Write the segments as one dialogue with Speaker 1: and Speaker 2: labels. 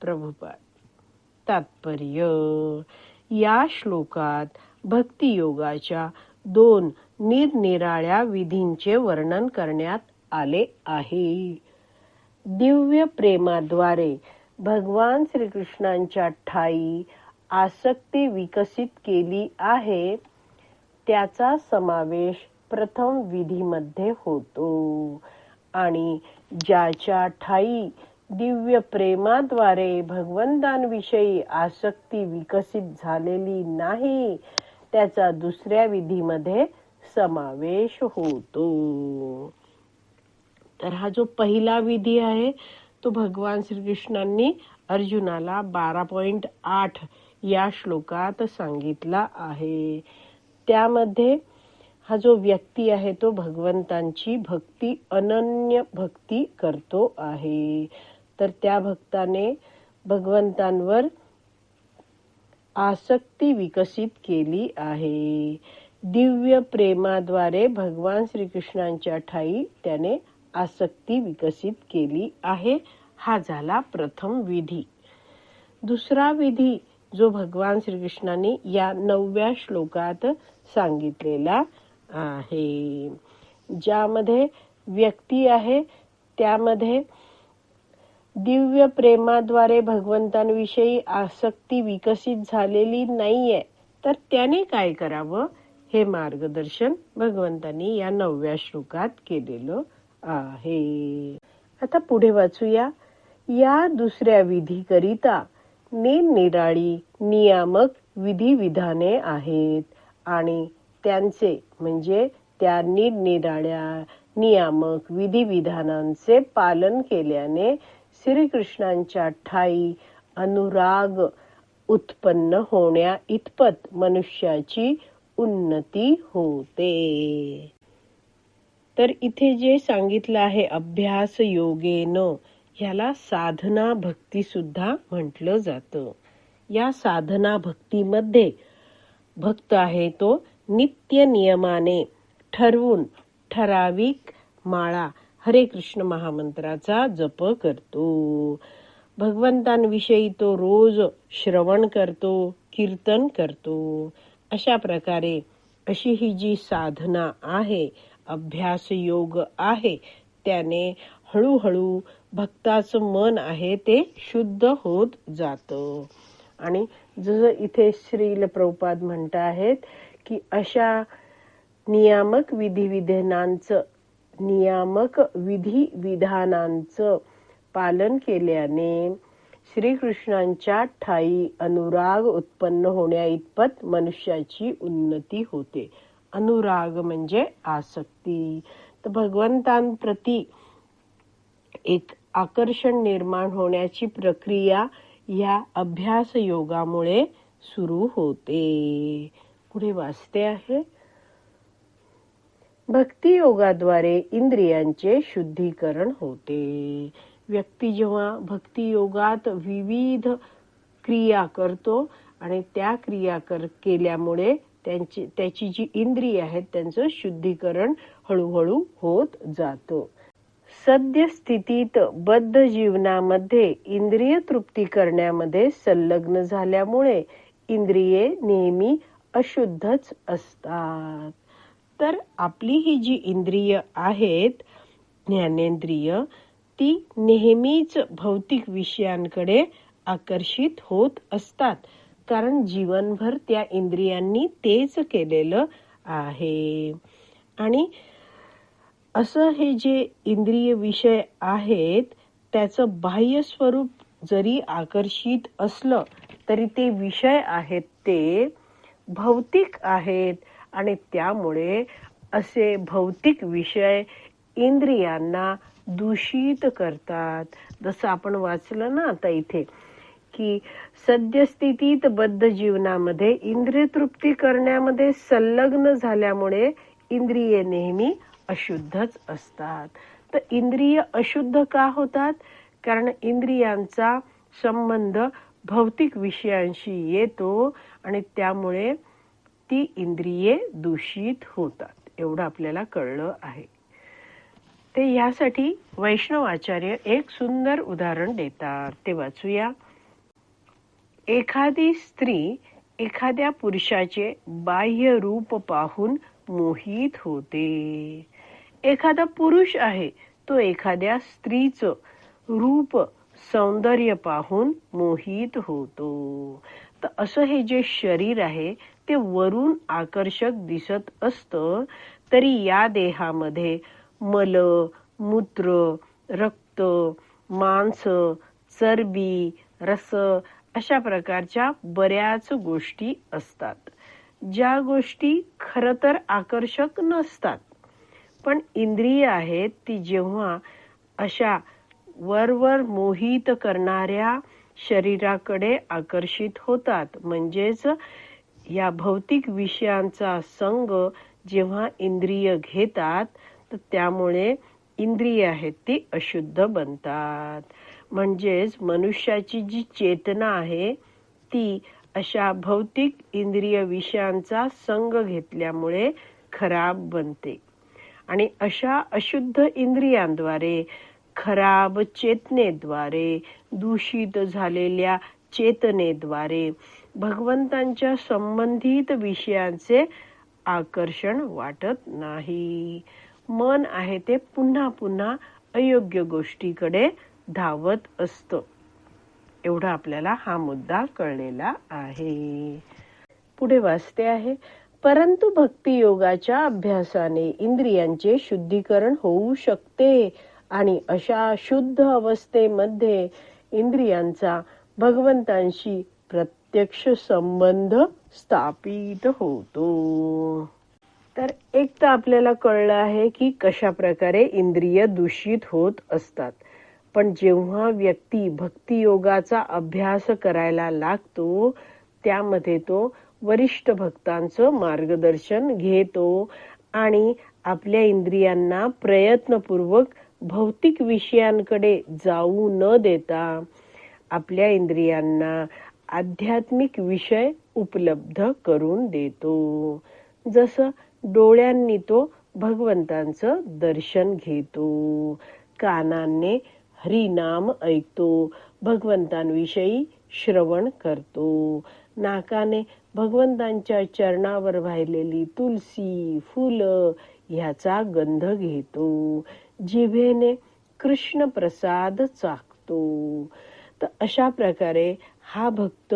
Speaker 1: प्रभुपाद. तात्पर्य या श्लोकात भक्तियोगाच्या दोन निरनिराळ्या विधींचे वर्णन करण्यात आले आहे. दिव्य प्रेमाद्वारे भगवान श्रीकृष्णांच्या ठाई आसक्ती विकसित केली आहे. त्याचा समावेश प्रथम विधीमध्ये होतो आणि ज्याच्या ठाई दिव्य प्रेमाद्वारे भगवंतांविषयी आसक्ती विकसित झालेली नाही त्याचा दुसऱ्या विधीमध्ये समावेश होतो. तर हा जो पहिला विधी आहे तो भगवान श्रीकृष्णांनी अर्जुनाला बारा पॉइंट आठ या श्लोकात सांगितला आहे. त्यामध्ये हा जो व्यक्ती आहे तो भगवंतांची भक्ती अनन्य भक्ती करतो आहे. तर त्या भक्ताने भगवंतांवर आसक्ती विकसित केली आहे. दिव्य प्रेमाद्वारे भगवान श्रीकृष्णांच्या ठाई त्याने आसक्ती विकसित केली आहे. हा झाला प्रथम विधी. दुसरा विधी जो भगवान श्रीकृष्णाने या नवव्या श्लोकात सांगितलेला आहे. ज्यामध्ये व्यक्ती आहे त्यामध्ये दिव्य प्रेमाद्वारे भगवंतांविषयी आसक्ती विकसित झालेली नाहीये. तर त्याने काय करावं? हे मार्गदर्शन भगवंतांनी या नवव्या श्लोकात केलेलं आहे. आता पुढे वाचूया. या दुसऱ्या विधीकरिता निरनिराळी नियामक विधी विधाने आहेत आणि त्यांचे म्हणजे त्या निरनिराळ्या नियामक विधी विधानांचे पालन केल्याने श्रीकृष्णांच्या ठाई अनुराग उत्पन्न होण्या इतपत मनुष्याची उन्नती होते. तर इथे जे सांगितलं आहे अभ्यास योगेन ह्याला साधना भक्ती सुद्धा म्हटलं जातं. या साधना भक्तीमध्ये भक्त आहे तो नित्य नियमाने ठरवून ठराविक माळा हरे कृष्ण महामंत्राचा जप करतो. भगवंतांविषयी तो रोज श्रवण करतो कीर्तन करतो. अशा प्रकारे अशी ही जी साधना आहे अभ्यास योग आहे त्याने हळूहळू भक्ताचं मन आहे ते शुद्ध होत जात. आणि जसं इथे श्रील प्रभुपाद म्हणत आहेत की अशा नियामक विधी विधानांचं नियामक विधी विधानांचं पालन केल्याने श्रीकृष्णांच्या ठाई अनुराग उत्पन्न होण्या इतपत मनुष्याची उन्नती होते. अनुराग म्हणजे आसक्ती. तर भगवंतांप्रती एक आकर्षण निर्माण होण्याची प्रक्रिया या अभ्यास योगामुळे सुरू होते. पुढे वाचते आहे. भक्तियोगाद्वारे इंद्रियांचे शुद्धीकरण होते. व्यक्ती जेव्हा भक्तियोगात विविध क्रिया करतो आणि त्या क्रिया कर केल्यामुळे त्यांची त्याची जी इंद्रिय आहेत त्यांचं शुद्धीकरण हळूहळू होत जातं. सद्यस्थितीत बद्ध जीवनामध्ये इंद्रिय तृप्ती करण्यामध्ये संलग्न झाल्यामुळे इंद्रिये नेहमी अशुद्धच असतात. तर आपली ही जी इंद्रिय आहेत ज्ञानेंद्रिय ती नेहमीच भौतिक विषयांकडे आकर्षित होत असतात. कारण जीवनभर त्या इंद्रियांनी तेच केलेलं आहे. आणि असं हे जे इंद्रिय विषय आहेत त्याचं बाह्य स्वरूप जरी आकर्षित असलं तरी ते विषय आहेत ते भौतिक आहेत. आणि त्यामुळे असे भौतिक विषय इंद्रियांना दूषित करतात. जसं आपण वाचलं ना आता इथे की सद्यस्थितीत बद्ध जीवनामध्ये इंद्रिय तृप्ती करण्यामध्ये संलग्न झाल्यामुळे इंद्रिये नेहमी अशुद्धच असतात. तर इंद्रिय अशुद्ध का होतात? कारण इंद्रियांचा संबंध भौतिक विषयांशी येतो आणि त्यामुळे ती इंद्रिये दूषित होतात एवढं आपल्याला कळलं आहे. ते यासाठी वैष्णव आचार्य एक सुंदर उदाहरण देतात. ते वाचूया. एखादी स्त्री एखाद्या पुरुषाचे बाह्य रूप पाहून मोहित होते. एखादा पुरुष आहे तो एखाद्या स्त्रीचं रूप सौंदर्य पाहून मोहित होतो. तर असं हे जे शरीर आहे ते वरून आकर्षक दिसत असतं तरी या देहामध्ये मल मूत्र रक्त मांस चरबी रस अशा प्रकारच्या बऱ्याच गोष्टी असतात. ज्या गोष्टी खरं तर आकर्षक नसतात पण इंद्रिय आहेत ती जेव्हा अशा वरवर मोहित करणाऱ्या शरीराकडे आकर्षित होतात. म्हणजेच या भौतिक विषयांचा संग जेव्हा इंद्रिय घेतात तर त्यामुळे इंद्रिय आहेत ती अशुद्ध बनतात. म्हणजेच मनुष्याची जी चेतना आहे ती अशा भौतिक इंद्रिय विषयांचा संग घेतल्यामुळे खराब बनते. आणि अशा अशुद्ध इंद्रियांद्वारे खराब चेतनेद्वारे दूषित झालेल्या चेतनेद्वारे भगवंतांच्या संबंधित विषयांचे आकर्षण वाटत नाही. मन आहे ते पुन्हा पुन्हा अयोग्य गोष्टीकडे धावत असतं. एवढा आपल्याला हा मुद्दा कळलेला आहे. पुढे वाचते आहे परंतु भक्तियोगाच्या अभ्यासाने इंद्रियांचे शुद्धीकरण होऊ शकते आणि अशा शुद्ध अवस्थेमध्ये इंद्रियांचा भगवंतांशी प्रत्यक्ष संबंध स्थापित होतो. तर एक तर आपल्याला कळलं आहे की कशा प्रकारे इंद्रिय दूषित होत असतात. पण जेव्हा व्यक्ती भक्तियोगाचा अभ्यास करायला लागतो त्यामध्ये तो वरिष्ठ भक्तांचं मार्गदर्शन घेतो आणि आपल्या इंद्रियांना प्रयत्नपूर्वक भौतिक विषयांकडे जाऊ न देता आपल्या इंद्रियांना आध्यात्मिक विषय उपलब्ध करून देतो. जसं डोळ्यांनी तो भगवंतांचं दर्शन घेतो. कानाने हरिनाम ऐकतो. भगवंतांविषयी श्रवण करतो. नाकाने भगवंतांच्या चरणावर वाहिलेली तुलसी फुलं ह्याचा गंध घेतो. जिभेने कृष्ण प्रसाद चाकतो तर अशा प्रकारे हा भक्त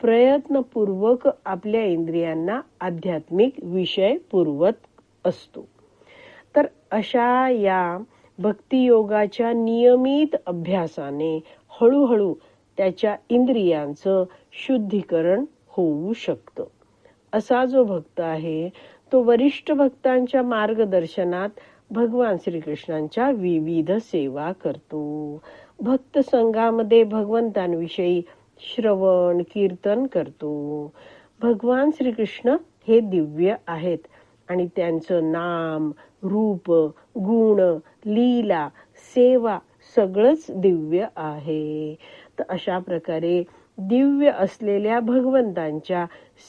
Speaker 1: प्रयत्नपूर्वक आपल्या इंद्रियांना आध्यात्मिक विषय पुरवत असतो. तर अशा या भक्तियोगाच्या नियमित अभ्यासाने हळूहळू त्याच्या इंद्रियांचं शुद्धीकरण होऊ शकतं. असा जो भक्त आहे तो वरिष्ठ भक्तांच्या मार्गदर्शनात भगवान श्रीकृष्णांच्या विविध सेवा करतो. भक्त संघामध्ये भगवंतांविषयी श्रवण कीर्तन करतो. भगवान श्रीकृष्ण हे दिव्य आहेत. आणि त्यांचं नाम रूप गुण लीला सेवा सगळंच दिव्य आहे. तर अशा प्रकारे दिव्य असलेल्या भगवंतांच्या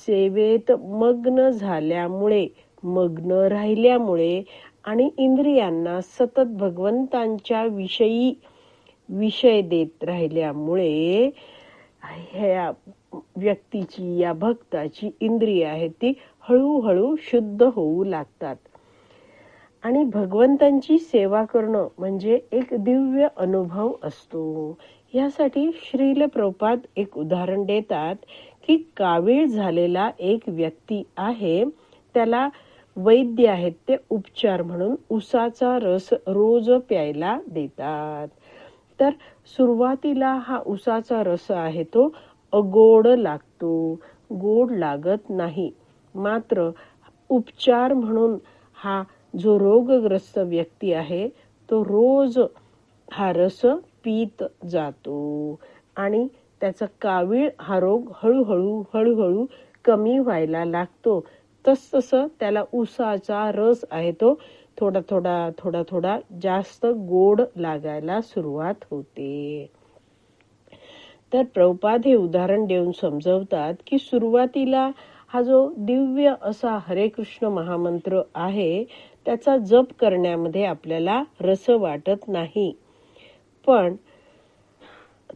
Speaker 1: सेवेत मग्न झाल्यामुळे मग्न राहिल्यामुळे आणि इंद्रियांना सतत भगवंतांच्या विषयी विषय देत राहिल्यामुळे ह्या व्यक्तीची या भक्ताची इंद्रिय आहेत ती हळूहळू शुद्ध होऊ लागतात. आणि भगवंतांची सेवा करणं म्हणजे एक दिव्य अनुभव असतो. यासाठी श्रील प्रपात एक उदाहरण देतात की कावीळ झालेला एक व्यक्ती आहे त्याला वैद्य आहेत ते उपचार म्हणून उसाचा रस रोज प्यायला देतात. तर सुरुवातीला हा उसाचा रस आहे तो अगोड लागतो. गोड लागत नाही. मात्र उपचार म्हणून हा जो रोगग्रस्त व्यक्ती आहे तो रोज हा रस पीत जातो आणि त्याचा कावीळ हा रोग हळूहळू हळूहळू कमी व्हायला लागतो. तसतसं त्याला उसाचा रस आहे तो थोडा थोडा थोडा थोडा जास्त गोड लागायला सुरुवात होते. तर प्रभुपाद हे उदाहरण देऊन समजवतात की सुरुवातीला हा जो दिव्य असा हरे कृष्ण महामंत्र आहे त्याचा जप करण्यामध्ये आपल्याला रस वाटत नाही. पण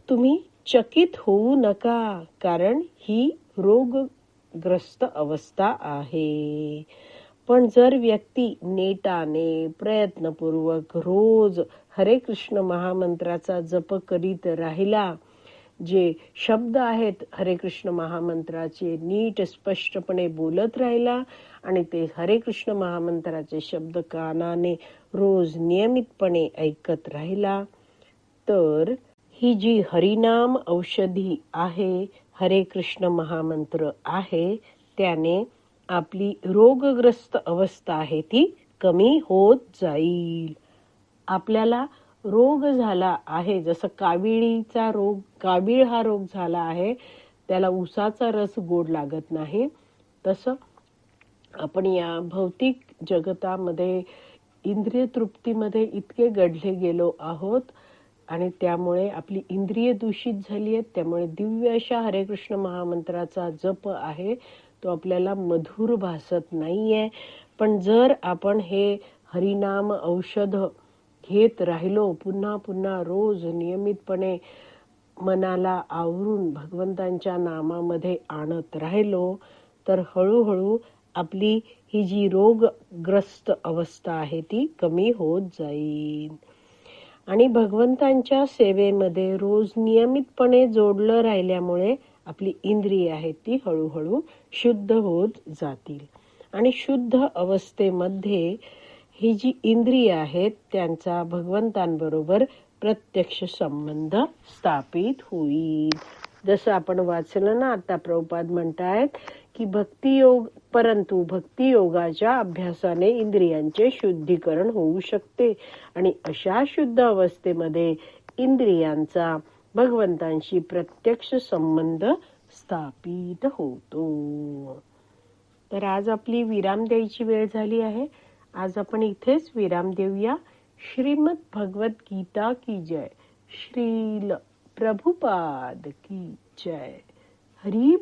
Speaker 1: तुम्ही चकित होऊ नका कारण ही रोगग्रस्त अवस्था आहे. पण जर व्यक्ती नेटाने प्रयत्नपूर्वक रोज हरे कृष्ण महामंत्राचा जप करीत राहिला जे शब्द आहेत हरे कृष्ण महामंत्राचे नीट स्पष्टपणे बोलत राहिला आणि ते हरे कृष्ण महामंत्राचे शब्द कानाने रोज नियमितपणे ऐकत राहिला तर ही जी हरिनाम औषधी आहे हरे कृष्ण महामंत्र आहे त्याने आपली रोगग्रस्त अवस्था आहे ती कमी होत जाईल. आपल्याला रोग झाला आहे जसं काविळीचा रोग कावीळ हा रोग झाला आहे त्याला उसाचा रस गोड लागत नाही. तसं आपण या भौतिक जगतामध्ये इंद्रिय तृप्तीमध्ये इतके गढले गेलो आहोत आणि त्यामुळे आपली इंद्रिय दूषित झाली आहेत त्यामुळे दिव्य अशा हरे कृष्ण महामंत्राचा जप आहे. तो आपल्याला मधुर भासत नाहीये. पण जर आपण हे हरिनाम औषध घेत राहिलो पुन्हा पुन्हा रोज नियमितपणे मनाला आवरून भगवंतांच्या नामामध्ये आणत राहिलो तर हळूहळू आपली ही जी रोगग्रस्त अवस्था आहे ती कमी होत जाईल. आणि भगवंतांच्या सेवेमध्ये रोज नियमितपणे जोडलं राहिल्यामुळे आपली इंद्रिय आहेत ती हळूहळू शुद्ध होत जातील. आणि शुद्ध अवस्थेमध्ये ही जी इंद्रिय आहेत त्यांचा भगवंतांबरोबर प्रत्यक्ष संबंध स्थापित होईल. जसं आपण वाचलं ना आता प्रभुपाद म्हणतायत की भक्तियोग परंतु भक्तियोगाच्या अभ्यासाने इंद्रियांचे शुद्धीकरण होऊ शकते. आणि अशा शुद्ध अवस्थेमध्ये इंद्रियांचा भगवंतांशी प्रत्यक्ष संबंध स्थापित होतो. तर आज आपली विराम द्यायची वेळ झाली आहे. आज आपण इथेच विराम देऊया. श्रीमद भगवत गीता की जय. श्रील प्रभुपाद की जय. हरी